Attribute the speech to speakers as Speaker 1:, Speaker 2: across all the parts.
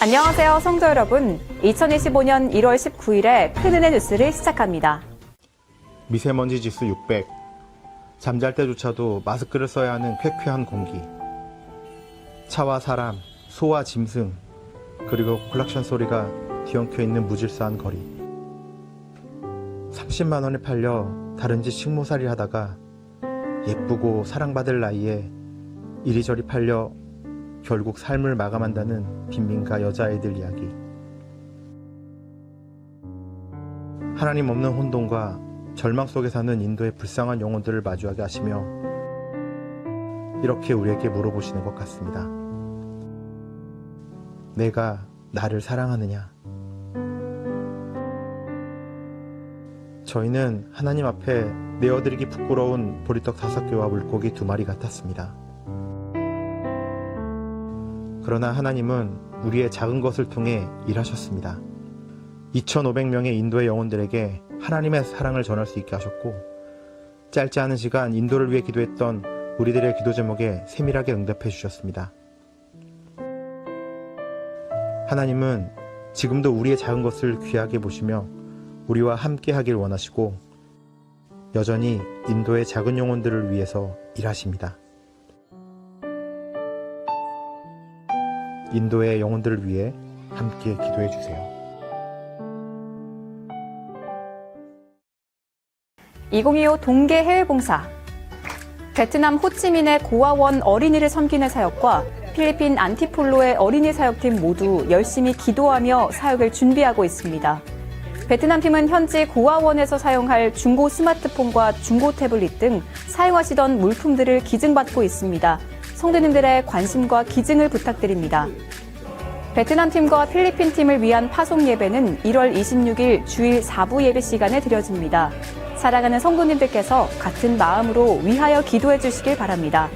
Speaker 1: 안녕하세요, 성도 여러분. 2025년 1월 19일에 큰은혜 뉴스를 시작합니다.
Speaker 2: 미세먼지 지수 600. 잠잘 때조차도 마스크를 써야 하는 쾌쾌한 공기. 차와 사람, 소와 짐승, 그리고 클락션 소리가 뒤엉켜 있는 무질서한 거리. 30만 원에 팔려 다른 집 식모살이 하다가 예쁘고 사랑받을 나이에 이리저리 팔려 결국 삶을 마감한다는 빈민가 여자아이들 이야기. 하나님 없는 혼돈과 절망 속에 사는 인도의 불쌍한 영혼들을 마주하게 하시며 이렇게 우리에게 물어보시는 것 같습니다. 내가 나를 사랑하느냐? 저희는 하나님 앞에 내어드리기 부끄러운 보리떡 다섯 개와 물고기 두 마리 같았습니다. 그러나 하나님은 우리의 작은 것을 통해 일하셨습니다. 2,500명의 인도의 영혼들에게 하나님의 사랑을 전할 수 있게 하셨고, 짧지 않은 시간 인도를 위해 기도했던 우리들의 기도 제목에 세밀하게 응답해 주셨습니다. 하나님은 지금도 우리의 작은 것을 귀하게 보시며 우리와 함께 하길 원하시고, 여전히 인도의 작은 영혼들을 위해서 일하십니다. 인도의 영혼들을 위해 함께 기도해 주세요.
Speaker 1: 2025 동계 해외봉사. 베트남 호치민의 고아원 어린이를 섬기는 사역과 필리핀 안티폴로의 어린이 사역팀 모두 열심히 기도하며 사역을 준비하고 있습니다. 베트남 팀은 현지 고아원에서 사용할 중고 스마트폰과 중고 태블릿 등 사용하시던 물품들을 기증받고 있습니다. 성도님들의 관심과 기증을 부탁드립니다. 베트남 팀과 필리핀 팀을 위한 파송 예배는 1월 26일 주일 4부 예배 시간에 드려집니다. 사랑하는 성도님들께서 같은 마음으로 위하여 기도해 주시길 바랍니다.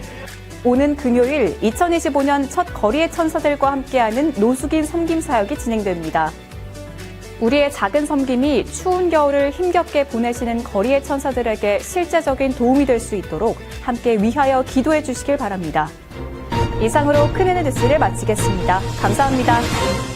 Speaker 1: 오는 금요일 2025년 첫 거리의 천사들과 함께하는 노숙인 섬김 사역이 진행됩니다. 우리의 작은 섬김이 추운 겨울을 힘겹게 보내시는 거리의 천사들에게 실제적인 도움이 될 수 있도록 함께 위하여 기도해 주시길 바랍니다. 이상으로 큰은혜 뉴스를 마치겠습니다. 감사합니다.